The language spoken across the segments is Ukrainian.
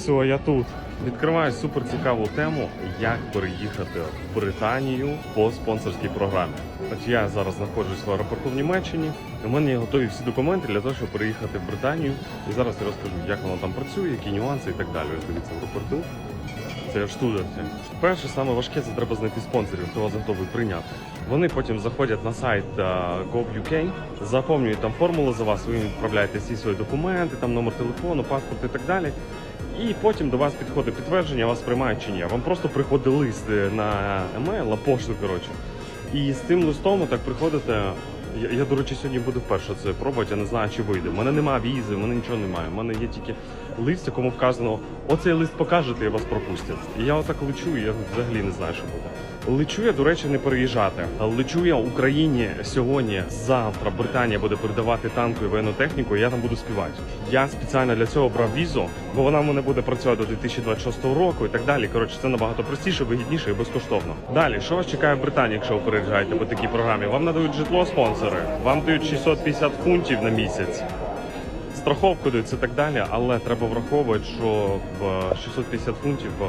Все, я тут. Відкриваю супер цікаву тему, як переїхати в Британію по спонсорській програмі. От я зараз знаходжусь в аеропорту в Німеччині. У мене є готові всі документи для того, щоб переїхати в Британію. І зараз я розкажу, як воно там працює, які нюанси і так далі. Ось дивіться в аеропорту. Це тут. Перше, саме важке, це треба знайти спонсорів, хто вас готовий прийняти. Вони потім заходять на сайт е, gov.uk, заповнюють там формулу за вас, ви відправляєте всі свої документи, там номер телефону, паспорт і так далі. І потім до вас підходить підтвердження, вас приймають чи ні. Вам просто приходить лист е, на емейл, на пошту, коротше. І з цим листом так приходите. Я, я, до речі, сьогодні буду вперше це пробувати, я не знаю, чи вийде. У мене немає візи, в мене нічого немає. У мене є тільки лист, якому вказано, оцей лист покажете і вас пропустять. І я отак лечу, і я взагалі не знаю, що буде. Лечу я, до речі, не переїжджати. Лечу я Україні сьогодні, завтра Британія буде передавати танку і воєнну техніку, і я там буду співати. Я спеціально для цього брав візу, бо вона в мене буде працювати до 2026 року і так далі. Коротше, це набагато простіше, вигідніше і безкоштовно. Далі, що вас чекає в Британії, якщо ви переїжджаєте по такій програмі? Вам надають житло спонсори, вам дають 650 фунтів на місяць. Страховку дають і так далі, але треба враховувати, що 650 фунтів е,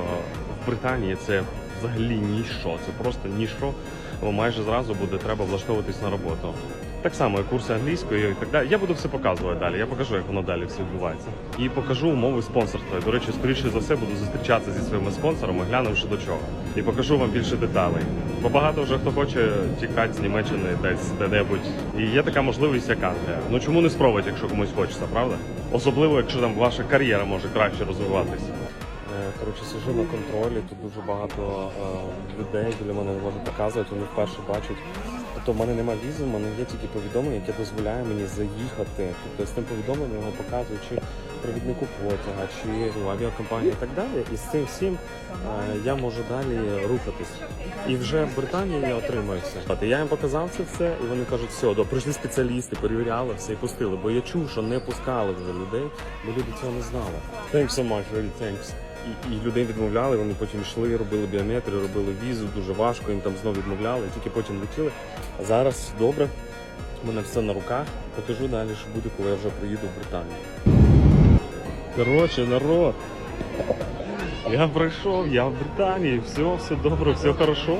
в Британії це взагалі ніщо. Це просто ніщо. Бо майже зразу буде треба влаштовуватись на роботу. Так само і курси англійської і так далі. Я буду все показувати далі. Я покажу, як воно далі все відбувається. І покажу умови спонсорства. До речі, скоріше за все буду зустрічатися зі своїми спонсорами, глянувши до чого. І покажу вам більше деталей. Бо багато вже хто хоче тікати з Німеччини десь де-небудь. І є така можливість, як Англія. Ну чому не спробувати, якщо комусь хочеться, правда? Особливо, якщо там ваша кар'єра може краще розвиватися. Е, Коротше, сижу на контролі, тут дуже багато е, людей біля мене не можуть показувати, вони вперше бачать. Тобто в мене немає візи, в мене є тільки повідомлення, яке дозволяє мені заїхати. Тобто з тим повідомленням його показують чи провіднику потяга, чи авіакомпанії і так далі. І з цим всім е, я можу далі рухатись. І вже в Британії я отримаю все. Я їм показав це все, і вони кажуть, все, до прийшли спеціалісти, перевіряли все і пустили. Бо я чув, що не пускали вже людей, бо люди цього не знали. Thanks so much, really thanks. І, і людей відмовляли, вони потім йшли, робили біометрію, робили візу, дуже важко, їм там знову відмовляли, тільки потім летіли. А зараз добре, у мене все на руках. Покажу далі, що буде, коли я вже приїду в Британію. Коротше, народ. Я прийшов, я в Британії, все, все добре, все хорошо.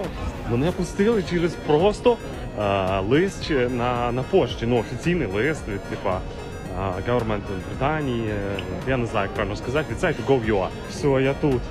Мене пустили через просто а, лист на, на пошті, ну офіційний лист типа government Британії. е, Я не знаю, як правильно сказати, від сайту Gov.ua. Все, я тут.